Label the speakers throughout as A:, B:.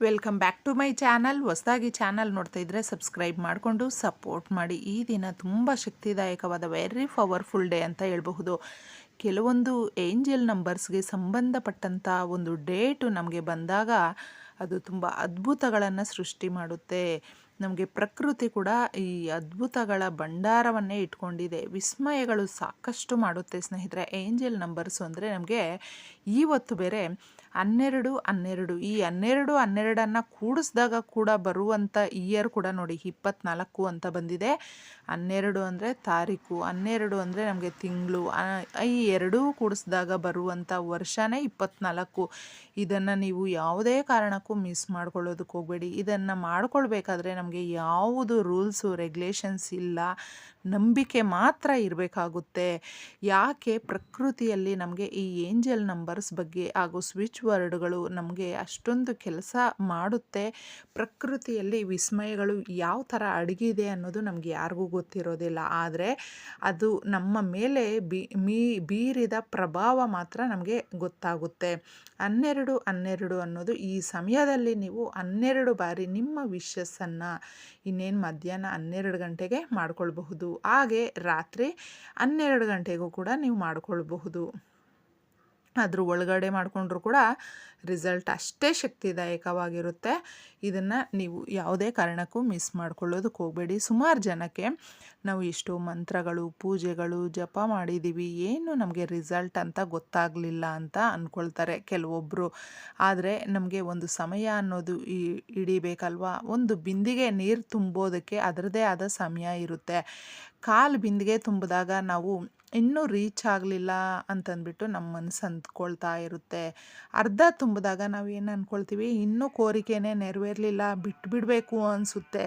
A: Welcome back to my channel ಹೊಸದಾಗಿ channel ನೋಡ್ತಾ ಇದ್ದರೆ ಸಬ್ಸ್ಕ್ರೈಬ್ ಮಾಡಿಕೊಂಡು ಸಪೋರ್ಟ್ ಮಾಡಿ. ಈ ದಿನ ತುಂಬ ಶಕ್ತಿದಾಯಕವಾದ ವೆರಿ ಪವರ್ಫುಲ್ ಡೇ ಅಂತ ಹೇಳಬಹುದು. ಕೆಲವೊಂದು ಏಂಜಲ್ ನಂಬರ್ಸ್ಗೆ ಸಂಬಂಧಪಟ್ಟಂಥ ಒಂದು ಡೇಟು ನಮಗೆ ಬಂದಾಗ ಅದು ತುಂಬ ಅದ್ಭುತಗಳನ್ನು ಸೃಷ್ಟಿ ಮಾಡುತ್ತೆ. ನಮಗೆ ಪ್ರಕೃತಿ ಕೂಡ ಈ ಅದ್ಭುತಗಳ ಭಂಡಾರವನ್ನೇ ಇಟ್ಕೊಂಡಿದೆ. ವಿಸ್ಮಯಗಳು ಸಾಕಷ್ಟು ಮಾಡುತ್ತೆ ಸ್ನೇಹಿತರೆ. ಏಂಜಲ್ ನಂಬರ್ಸು ಅಂದರೆ ನಮಗೆ ಇವತ್ತು ಬೇರೆ ಹನ್ನೆರಡು ಹನ್ನೆರಡು. ಈ ಹನ್ನೆರಡು, ಹನ್ನೆರಡನ್ನು ಕೂಡಿಸಿದಾಗ ಕೂಡ ಬರುವಂಥ ಇಯರ್ ಕೂಡ ನೋಡಿ ಇಪ್ಪತ್ನಾಲ್ಕು ಅಂತ ಬಂದಿದೆ. ಹನ್ನೆರಡು ಅಂದರೆ ತಾರೀಕು, ಹನ್ನೆರಡು ಅಂದರೆ ನಮಗೆ ತಿಂಗಳು. ಈ ಎರಡೂ ಕೂಡಿಸಿದಾಗ ಬರುವಂಥ ವರ್ಷನೇ ಇಪ್ಪತ್ನಾಲ್ಕು. ಇದನ್ನು ನೀವು ಯಾವುದೇ ಕಾರಣಕ್ಕೂ ಮಿಸ್ ಮಾಡ್ಕೊಳ್ಳೋದಕ್ಕೆ ಹೋಗಬೇಡಿ. ಇದನ್ನು ಮಾಡ್ಕೊಳ್ಬೇಕಾದ್ರೆ ನಮಗೆ ಯಾವುದು ರೂಲ್ಸು ರೆಗ್ಯುಲೇಷನ್ಸ್ ಇಲ್ಲ. ನಂಬಿಕೆ ಮಾತ್ರ ಇರಬೇಕಾಗುತ್ತೆ. ಯಾಕೆ ಪ್ರಕೃತಿಯಲ್ಲಿ ನಮಗೆ ಈ ಏಂಜಲ್ ನಂಬರ್ಸ್ ಬಗ್ಗೆ ಹಾಗೂ ಸ್ವಿಚ್ ವರ್ಡ್ಗಳು ನಮಗೆ ಅಷ್ಟೊಂದು ಕೆಲಸ ಮಾಡುತ್ತೆ. ಪ್ರಕೃತಿಯಲ್ಲಿ ವಿಸ್ಮಯಗಳು ಯಾವ ಥರ ಅಡಗಿದೆ ಅನ್ನೋದು ನಮಗೆ ಯಾರಿಗೂ ಗೊತ್ತಿರೋದಿಲ್ಲ. ಆದರೆ ಅದು ನಮ್ಮ ಮೇಲೆ ಬಿ, ಮೀ, ಬೀರಿದ ಪ್ರಭಾವ ಮಾತ್ರ ನಮಗೆ ಗೊತ್ತಾಗುತ್ತೆ. ಹನ್ನೆರಡು ಹನ್ನೆರಡು ಅನ್ನೋದು ಈ ಸಮಯದಲ್ಲಿ ನೀವು ಹನ್ನೆರಡು ಬಾರಿ ನಿಮ್ಮ ವಿಶಸ್ಸನ್ನು ಇನ್ನೇನು ಮಧ್ಯಾಹ್ನ ಹನ್ನೆರಡು ಗಂಟೆಗೆ ಮಾಡ್ಕೊಳ್ಬಹುದು. ಹಾಗೆ ರಾತ್ರಿ ಹನ್ನೆರಡು ಗಂಟೆಗೂ ಕೂಡ ನೀವು ಮಾಡ್ಕೊಳ್ಬಹುದು. ಅದ್ರ ಒಳಗಡೆ ಮಾಡಿಕೊಂಡ್ರು ಕೂಡ ರಿಸಲ್ಟ್ ಅಷ್ಟೇ ಶಕ್ತಿದಾಯಕವಾಗಿರುತ್ತೆ. ಇದನ್ನು ನೀವು ಯಾವುದೇ ಕಾರಣಕ್ಕೂ ಮಿಸ್ ಮಾಡ್ಕೊಳ್ಳೋದಕ್ಕೆ ಹೋಗಬೇಡಿ. ಸುಮಾರು ಜನಕ್ಕೆ ನಾವು ಎಷ್ಟೋ ಮಂತ್ರಗಳು, ಪೂಜೆಗಳು, ಜಪ ಮಾಡಿದ್ದೀವಿ ಏನು ನಮಗೆ ರಿಸಲ್ಟ್ ಅಂತ ಗೊತ್ತಾಗಲಿಲ್ಲ ಅಂತ ಅಂದ್ಕೊಳ್ತಾರೆ ಕೆಲವೊಬ್ಬರು ಆದರೆ ನಮಗೆ ಒಂದು ಸಮಯ ಅನ್ನೋದು ಈ ಒಂದು ಬಿಂದಿಗೆ ನೀರು ತುಂಬೋದಕ್ಕೆ ಅದರದೇ ಆದ ಸಮಯ ಇರುತ್ತೆ. ಕಾಲು ಬಿಂದಿಗೆ ತುಂಬಿದಾಗ ನಾವು ಇನ್ನೂ ರೀಚ್ ಆಗಲಿಲ್ಲ ಅಂತಂದ್ಬಿಟ್ಟು ನಮ್ಮ ಮನಸ್ಸು ಅಂದ್ಕೊಳ್ತಾ ಇರುತ್ತೆ. ಅರ್ಧ ತುಂಬಿದಾಗ ನಾವು ಏನು ಅಂದ್ಕೊಳ್ತೀವಿ ಇನ್ನೂ ಕೋರಿಕೆನೇ ನೆರವೇರಲಿಲ್ಲ, ಬಿಟ್ಬಿಡಬೇಕು ಅನಿಸುತ್ತೆ.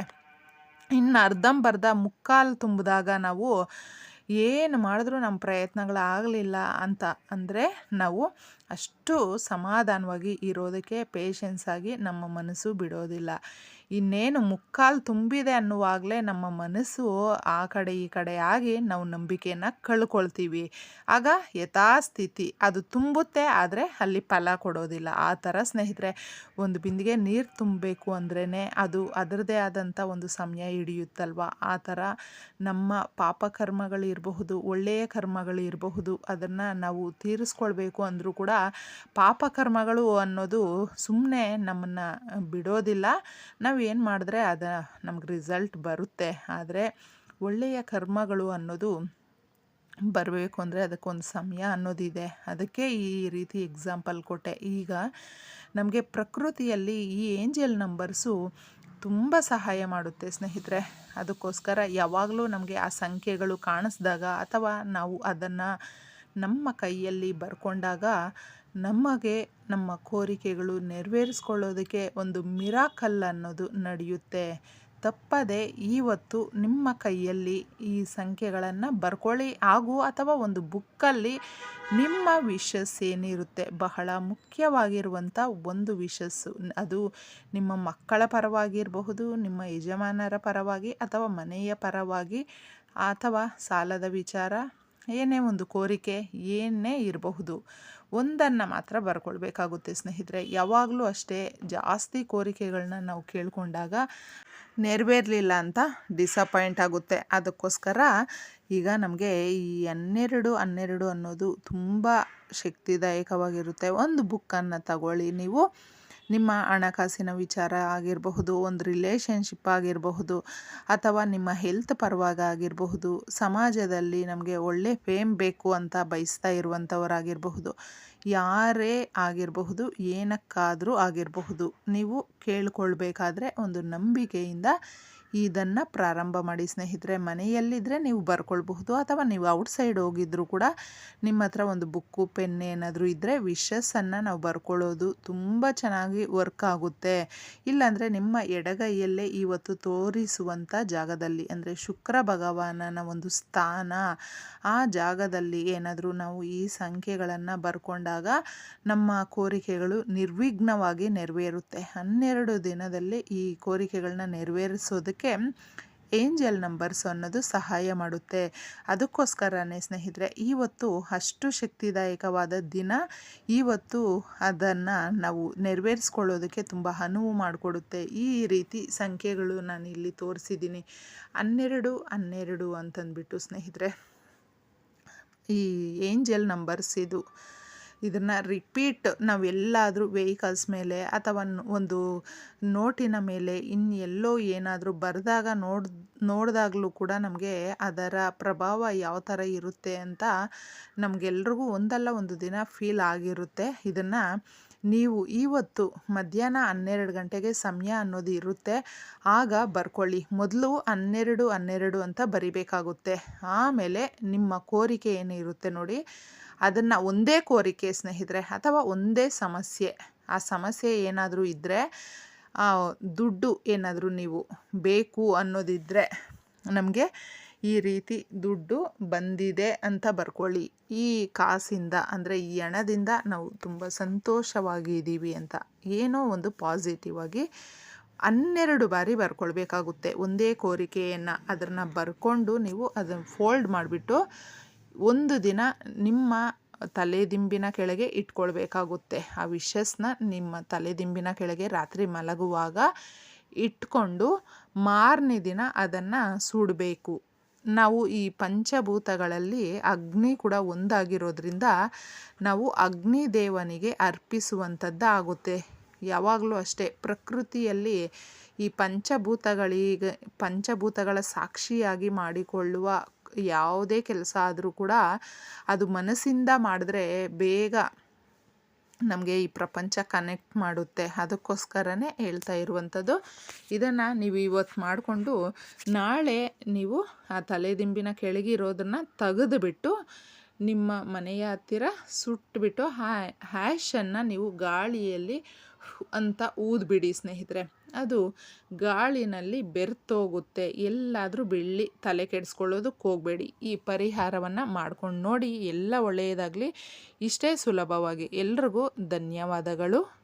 A: ಇನ್ನು ಅರ್ಧಂಬರ್ಧ ಮುಕ್ಕಾಲು ತುಂಬಿದಾಗ ನಾವು ಏನು ಮಾಡಿದ್ರೂ ನಮ್ಮ ಪ್ರಯತ್ನಗಳಾಗಲಿಲ್ಲ ಅಂತ ಅಂದರೆ ನಾವು ಅಷ್ಟು ಸಮಾಧಾನವಾಗಿ ಇರೋದಕ್ಕೆ ಪೇಷನ್ಸ್ ಆಗಿ ನಮ್ಮ ಮನಸ್ಸು ಬಿಡೋದಿಲ್ಲ. ಇನ್ನೇನು ಮುಕ್ಕಾಲು ತುಂಬಿದೆ ಅನ್ನುವಾಗಲೇ ನಮ್ಮ ಮನಸ್ಸು ಆ ಕಡೆ ಈ ಕಡೆ ಆಗಿ ನಾವು ನಂಬಿಕೆಯನ್ನು ಕಳ್ಕೊಳ್ತೀವಿ. ಆಗ ಯಥಾಸ್ಥಿತಿ ಅದು ತುಂಬುತ್ತೆ ಆದರೆ ಅಲ್ಲಿ ಫಲ ಕೊಡೋದಿಲ್ಲ. ಆ ಥರ ಸ್ನೇಹಿತರೆ, ಒಂದು ಬಿಂದಿಗೆ ನೀರು ತುಂಬಬೇಕು ಅಂದ್ರೇ ಅದು ಅದರದೇ ಆದಂಥ ಒಂದು ಸಮಯ ಹಿಡಿಯುತ್ತಲ್ವ? ಆ ಥರ ನಮ್ಮ ಪಾಪಕರ್ಮಗಳಿರಬಹುದು ಒಳ್ಳೆಯ ಕರ್ಮಗಳು ಇರಬಹುದು ಅದನ್ನು ನಾವು ತೀರಿಸ್ಕೊಳ್ಬೇಕು ಅಂದರೂ ಕೂಡ ಪಾಪಕರ್ಮಗಳು ಅನ್ನೋದು ಸುಮ್ಮನೆ ನಮ್ಮನ್ನು ಬಿಡೋದಿಲ್ಲ. ನಾವು ಏನು ಮಾಡಿದ್ರೆ ಅದು ನಮ್ಗೆ ರಿಸಲ್ಟ್ ಬರುತ್ತೆ. ಆದರೆ ಒಳ್ಳೆಯ ಕರ್ಮಗಳು ಅನ್ನೋದು ಬರಬೇಕು ಅಂದರೆ ಅದಕ್ಕೊಂದು ಸಮಯ ಅನ್ನೋದಿದೆ. ಅದಕ್ಕೆ ಈ ರೀತಿ ಎಕ್ಸಾಂಪಲ್ ಕೊಟ್ಟೆ. ಈಗ ನಮಗೆ ಪ್ರಕೃತಿಯಲ್ಲಿ ಈ ಏಂಜಲ್ ನಂಬರ್ಸು ತುಂಬ ಸಹಾಯ ಮಾಡುತ್ತೆ ಸ್ನೇಹಿತರೆ. ಅದಕ್ಕೋಸ್ಕರ ಯಾವಾಗಲೂ ನಮಗೆ ಆ ಸಂಖ್ಯೆಗಳು ಕಾಣಿಸ್ದಾಗ ಅಥವಾ ನಾವು ಅದನ್ನು ನಮ್ಮ ಕೈಯಲ್ಲಿ ಬರ್ಕೊಂಡಾಗ ನಮಗೆ ನಮ್ಮ ಕೋರಿಕೆಗಳು ನೆರವೇರಿಸ್ಕೊಳ್ಳೋದಕ್ಕೆ ಒಂದು ಮಿರಾಕಲ್ ಅನ್ನೋದು ನಡೆಯುತ್ತೆ. ತಪ್ಪದೆ ಇವತ್ತು ನಿಮ್ಮ ಕೈಯಲ್ಲಿ ಈ ಸಂಖ್ಯೆಗಳನ್ನು ಬರ್ಕೊಳ್ಳಿ. ಹಾಗೂ ಅಥವಾ ಒಂದು ಬುಕ್ಕಲ್ಲಿ ನಿಮ್ಮ ವಿಷಸ್ ಏನಿರುತ್ತೆ. ಬಹಳ ಮುಖ್ಯವಾಗಿರುವಂಥ ಒಂದು ವಿಷಸ್ಸು ಅದು ನಿಮ್ಮ ಮಕ್ಕಳ ಪರವಾಗಿರಬಹುದು, ನಿಮ್ಮ ಯಜಮಾನರ ಪರವಾಗಿ ಅಥವಾ ಮನೆಯ ಪರವಾಗಿ ಅಥವಾ ಸಾಲದ ವಿಚಾರ ಏನೇ ಒಂದು ಕೋರಿಕೆ, ಏನೇ ಇರಬಹುದು, ಒಂದನ್ನು ಮಾತ್ರ ಬರ್ಕೊಳ್ಬೇಕಾಗುತ್ತೆ ಸ್ನೇಹಿತರೆ. ಯಾವಾಗಲೂ ಅಷ್ಟೇ ಜಾಸ್ತಿ ಕೋರಿಕೆಗಳನ್ನ ನಾವು ಕೇಳಿಕೊಂಡಾಗ ನೆರವೇರಲಿಲ್ಲ ಅಂತ ಡಿಸಪಾಯಿಂಟ್ ಆಗುತ್ತೆ. ಅದಕ್ಕೋಸ್ಕರ ಈಗ ನಮಗೆ ಈ ಹನ್ನೆರಡು ಹನ್ನೆರಡು ಅನ್ನೋದು ತುಂಬ ಶಕ್ತಿದಾಯಕವಾಗಿರುತ್ತೆ. ಒಂದು ಬುಕ್ಕನ್ನು ತಗೊಳ್ಳಿ ನೀವು. ನಿಮ್ಮ ಹಣಕಾಸಿನ ವಿಚಾರ ಆಗಿರಬಹುದು, ಒಂದು ರಿಲೇಷನ್ಶಿಪ್ ಆಗಿರಬಹುದು ಅಥವಾ ನಿಮ್ಮ ಹೆಲ್ತ್ ಪರವಾಗಿ ಆಗಿರಬಹುದು, ಸಮಾಜದಲ್ಲಿ ನಮಗೆ ಒಳ್ಳೆ ಫೇಮ್ ಬೇಕು ಅಂತ ಬಯಸ್ತಾ ಇರುವಂಥವರಾಗಿರಬಹುದು ಯಾರೇ ಆಗಿರಬಹುದು, ಏನಕ್ಕಾದರೂ ಆಗಿರಬಹುದು. ನೀವು ಕೇಳ್ಕೊಳ್ಬೇಕಾದ್ರೆ ಒಂದು ನಂಬಿಕೆಯಿಂದ ಇದನ್ನು ಪ್ರಾರಂಭ ಮಾಡಿ. ಸ್ನೇಹಿತರೆ ಮನೆಯಲ್ಲಿದ್ದರೆ ನೀವು ಬರ್ಕೊಳ್ಬಹುದು. ಅಥವಾ ನೀವು ಔಟ್ಸೈಡ್ ಕೂಡ ನಿಮ್ಮ ಹತ್ರ ಒಂದು ಬುಕ್ಕು, ಪೆನ್ ಏನಾದರೂ ಇದ್ದರೆ ವಿಶಸ್ಸನ್ನು ನಾವು ಬರ್ಕೊಳ್ಳೋದು ತುಂಬ ಚೆನ್ನಾಗಿ ವರ್ಕ್ ಆಗುತ್ತೆ. ಇಲ್ಲಾಂದರೆ ನಿಮ್ಮ ಎಡಗೈಯಲ್ಲೇ ಇವತ್ತು ತೋರಿಸುವಂಥ ಜಾಗದಲ್ಲಿ, ಅಂದರೆ ಶುಕ್ರ ಭಗವಾನನ ಒಂದು ಸ್ಥಾನ, ಆ ಜಾಗದಲ್ಲಿ ಏನಾದರೂ ನಾವು ಈ ಸಂಖ್ಯೆಗಳನ್ನು ಬರ್ಕೊಂಡಾಗ ನಮ್ಮ ಕೋರಿಕೆಗಳು ನಿರ್ವಿಘ್ನವಾಗಿ ನೆರವೇರುತ್ತೆ. ಹನ್ನೆರಡು ದಿನದಲ್ಲಿ ಈ ಕೋರಿಕೆಗಳನ್ನ ನೆರವೇರಿಸೋದಕ್ಕೆ ಏಂಜಲ್ ನಂಬರ್ಸ್ ಅನ್ನೋದು ಸಹಾಯ ಮಾಡುತ್ತೆ. ಅದಕ್ಕೋಸ್ಕರನೇ ಸ್ನೇಹಿತರೆ ಇವತ್ತು ಅಷ್ಟು ಶಕ್ತಿದಾಯಕವಾದ ದಿನ ಇವತ್ತು ಅದನ್ನು ನಾವು ನೆರವೇರಿಸ್ಕೊಳ್ಳೋದಕ್ಕೆ ತುಂಬ ಅನುವು ಮಾಡಿಕೊಡುತ್ತೆ. ಈ ರೀತಿ ಸಂಖ್ಯೆಗಳು ನಾನು ಇಲ್ಲಿ ತೋರಿಸಿದ್ದೀನಿ. ಹನ್ನೆರಡು ಹನ್ನೆರಡು ಅಂತಂದ್ಬಿಟ್ಟು ಸ್ನೇಹಿತರೆ, ಈ ಏಂಜಲ್ ನಂಬರ್ಸ್ ಇದು ಇದನ್ನು ರಿಪೀಟ್ ನಾವು ಎಲ್ಲಾದರೂ ವೆಹಿಕಲ್ಸ್ ಮೇಲೆ ಅಥವಾ ಒಂದು ನೋಟಿನ ಮೇಲೆ ಇನ್ನು ಎಲ್ಲೋ ಏನಾದರೂ ಬರೆದಾಗ ನೋಡ್, ನೋಡಿದಾಗಲೂ ಕೂಡ ನಮಗೆ ಅದರ ಪ್ರಭಾವ ಯಾವ ಥರ ಇರುತ್ತೆ ಅಂತ ನಮಗೆಲ್ರಿಗೂ ಒಂದಲ್ಲ ಒಂದು ದಿನ ಫೀಲ್ ಆಗಿರುತ್ತೆ. ಇದನ್ನು ನೀವು ಇವತ್ತು ಮಧ್ಯಾಹ್ನ ಹನ್ನೆರಡು ಗಂಟೆಗೆ ಸಮಯ ಅನ್ನೋದು ಇರುತ್ತೆ. ಆಗ ಬರ್ಕೊಳ್ಳಿ. ಮೊದಲು ಹನ್ನೆರಡು ಹನ್ನೆರಡು ಅಂತ ಬರಿಬೇಕಾಗುತ್ತೆ. ಆಮೇಲೆ ನಿಮ್ಮ ಕೋರಿಕೆ ಏನಿರುತ್ತೆ ನೋಡಿ. ಅದನ್ನು ಒಂದೇ ಕೋರಿಕೆ ಸ್ನೇಹಿತರೆ ಅಥವಾ ಒಂದೇ ಸಮಸ್ಯೆ. ಆ ಸಮಸ್ಯೆ ಏನಾದರೂ ಇದ್ದರೆ ದುಡ್ಡು ಏನಾದರೂ ನೀವು ಬೇಕು ಅನ್ನೋದಿದ್ದರೆ ನಮಗೆ ಈ ರೀತಿ ದುಡ್ಡು ಬಂದಿದೆ ಅಂತ ಬರ್ಕೊಳ್ಳಿ. ಈ ಕಾಸಿಂದ ಅಂದರೆ ಈ ಹಣದಿಂದ ನಾವು ತುಂಬ ಸಂತೋಷವಾಗಿದ್ದೀವಿ ಅಂತ ಏನೋ ಒಂದು ಪಾಸಿಟಿವ್ ಆಗಿ ಹನ್ನೆರಡು ಬಾರಿ ಬರ್ಕೊಳ್ಬೇಕಾಗುತ್ತೆ. ಒಂದೇ ಕೋರಿಕೆಯನ್ನು ಅದನ್ನು ಬರ್ಕೊಂಡು ನೀವು ಅದನ್ನು ಫೋಲ್ಡ್ ಮಾಡಿಬಿಟ್ಟು ಒಂದು ದಿನ ನಿಮ್ಮ ತಲೆದಿಂಬಿನ ಕೆಳಗೆ ಇಟ್ಕೊಳ್ಬೇಕಾಗುತ್ತೆ. ಆ ವಿಷಸ್ನ ನಿಮ್ಮ ತಲೆದಿಂಬಿನ ಕೆಳಗೆ ರಾತ್ರಿ ಮಲಗುವಾಗ ಇಟ್ಕೊಂಡು ಮಾರನೇ ದಿನ ಅದನ್ನು ಸುಡಬೇಕು. ನಾವು ಈ ಪಂಚಭೂತಗಳಲ್ಲಿ ಅಗ್ನಿ ಕೂಡ ಒಂದಾಗಿರೋದ್ರಿಂದ ನಾವು ಅಗ್ನಿ ದೇವನಿಗೆ ಅರ್ಪಿಸುವಂಥದ್ದು ಆಗುತ್ತೆ. ಯಾವಾಗಲೂ ಅಷ್ಟೇ ಪ್ರಕೃತಿಯಲ್ಲಿ ಈ ಪಂಚಭೂತಗಳಿಗೆ ಪಂಚಭೂತಗಳ ಸಾಕ್ಷಿಯಾಗಿ ಮಾಡಿಕೊಳ್ಳುವ ಯಾವುದೇ ಕೆಲಸ ಆದರೂ ಕೂಡ ಅದು ಮನಸ್ಸಿಂದ ಮಾಡಿದ್ರೆ ಬೇಗ ನಮಗೆ ಈ ಪ್ರಪಂಚ ಕನೆಕ್ಟ್ ಮಾಡುತ್ತೆ. ಅದಕ್ಕೋಸ್ಕರನೇ ಹೇಳ್ತಾ ಇರುವಂಥದ್ದು. ಇದನ್ನು ನೀವು ಇವತ್ತು ಮಾಡಿಕೊಂಡು ನಾಳೆ ನೀವು ಆ ತಲೆದಿಂಬಿನ ಕೆಳಗಿರೋದನ್ನು ತೆಗೆದುಬಿಟ್ಟು ನಿಮ್ಮ ಮನೆಯ ಹತ್ತಿರ ಸುಟ್ಟುಬಿಟ್ಟು ಹ್ಯಾ ಹ್ಯಾಶನ್ನು ನೀವು ಗಾಳಿಯಲ್ಲಿ ಅಂತ ಊದ್ಬಿಡಿ ಸ್ನೇಹಿತರೆ. ಅದು ಗಾಳಿನಲ್ಲಿ ಬೆರ್ತೋಗುತ್ತೆ ಎಲ್ಲಾದರೂ ಬೆಳ್ಳಿ ತಲೆ ಕೆಡಿಸ್ಕೊಳ್ಳೋದಕ್ಕೆ ಹೋಗಬೇಡಿ. ಈ ಪರಿಹಾರವನ್ನು ಮಾಡ್ಕೊಂಡು ನೋಡಿ ಎಲ್ಲ ಒಳ್ಳೆಯದಾಗಲಿ. ಇಷ್ಟೇ ಸುಲಭವಾಗಿ. ಎಲ್ರಿಗೂ ಧನ್ಯವಾದಗಳು.